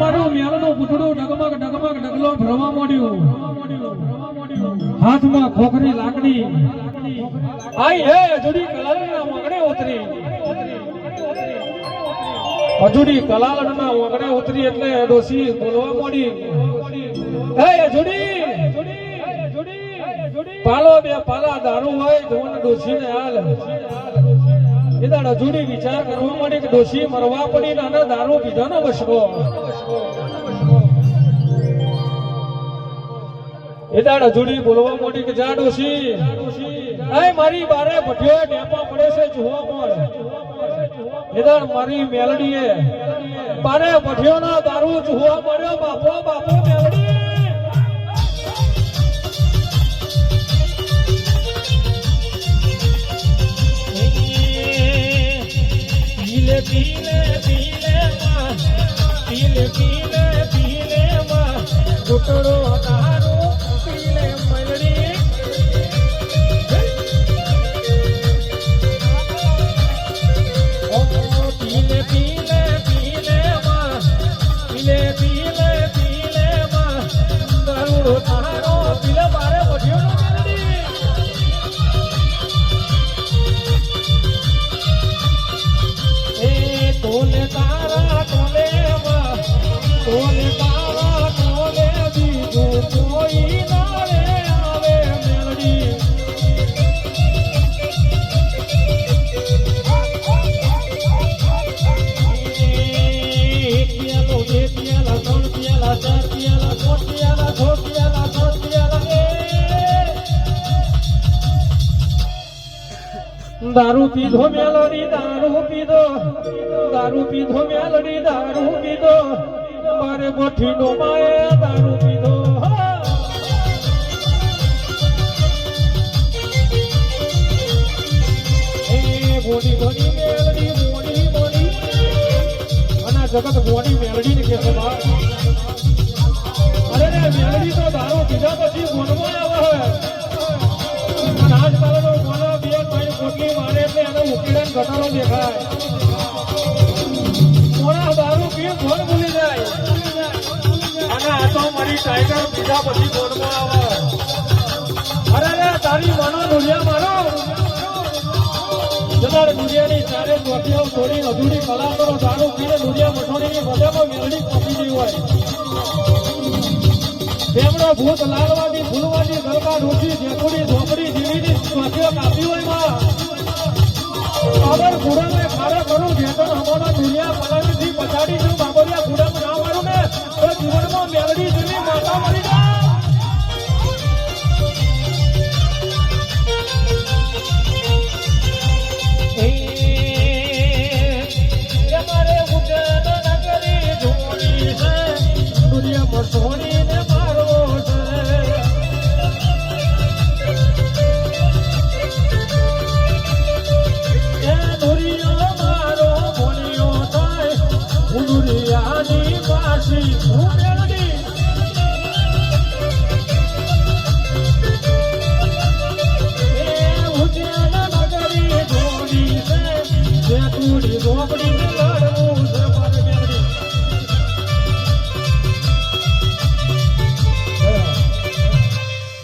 મારું મેળનો પૂતળો ડગમગ ડગમગ ડગલો ભરવા માંડ્યો હાથમાં ખોખરી લાકડી. આઈ હે અજુડી કલાલના વગડે ઉતરી. અજુડી કલાલના વગડે ઉતરી એટલે ડોસી બોલવા માંડી. હે અજુડી પાલો બે પાલા દારૂ હોય ધોન ડોસીને હાલ. એ અજુડી વિચાર કરવા કે ડોસી મરવા પડી નાના દારૂ પીધાનો વસકો એ દાડ અજુડી બોલવા માંડી કે જા ડોસી આય મારી બારે ભઠ્યો ડેપા પડે છે જોવા પણ એ દાડ મારી મેલડીએ. બારે ભઠ્યો ના દારૂ જોવા મળ્યો બાપો બાપો, મેલડી. પીલે પીલે માં પીલે પીલે પીલે માં ઘૂંટડો बोलता દારૂ પીધો, મેલડી, દારૂ પીધો. દારૂ પીધો, મેલડી, દારૂ પીધો. મારે ગોઠીનો માએ દારૂ પીધો. બોડી બોડી મેલડી બોડી બોડી અને જગત બોડી મેલડી ને કે. અરે, મેલડી તો દારૂ પીધા પછી ગુણવા આવે પોટલી મારે એટલે એનો ઉકેલાને ઘટાડો દેખાય. મોણા દારૂ પી, ફોન ભૂલી જાય. અને આ તો મારી ટાઈગર બીજા પછી ફોનમાં આવે. અરે તારી મનો દુનિયા મારો ચારે ચોટીઓ છોડી અધૂરી કલાકારો દારૂ પીને દુનિયા મઠોડીની મજામાં પતી ગઈ હોય. તેમનો ભૂત લાલવાદી, ફૂલવાદી ગરબા ડોસી ઝેકુડી ઝોપડી જીવીની માં બાબર ને ખારે કરું જેતન હમોનો દુનિયા પલાવીથી પછાડી છું થાય દુનિયાની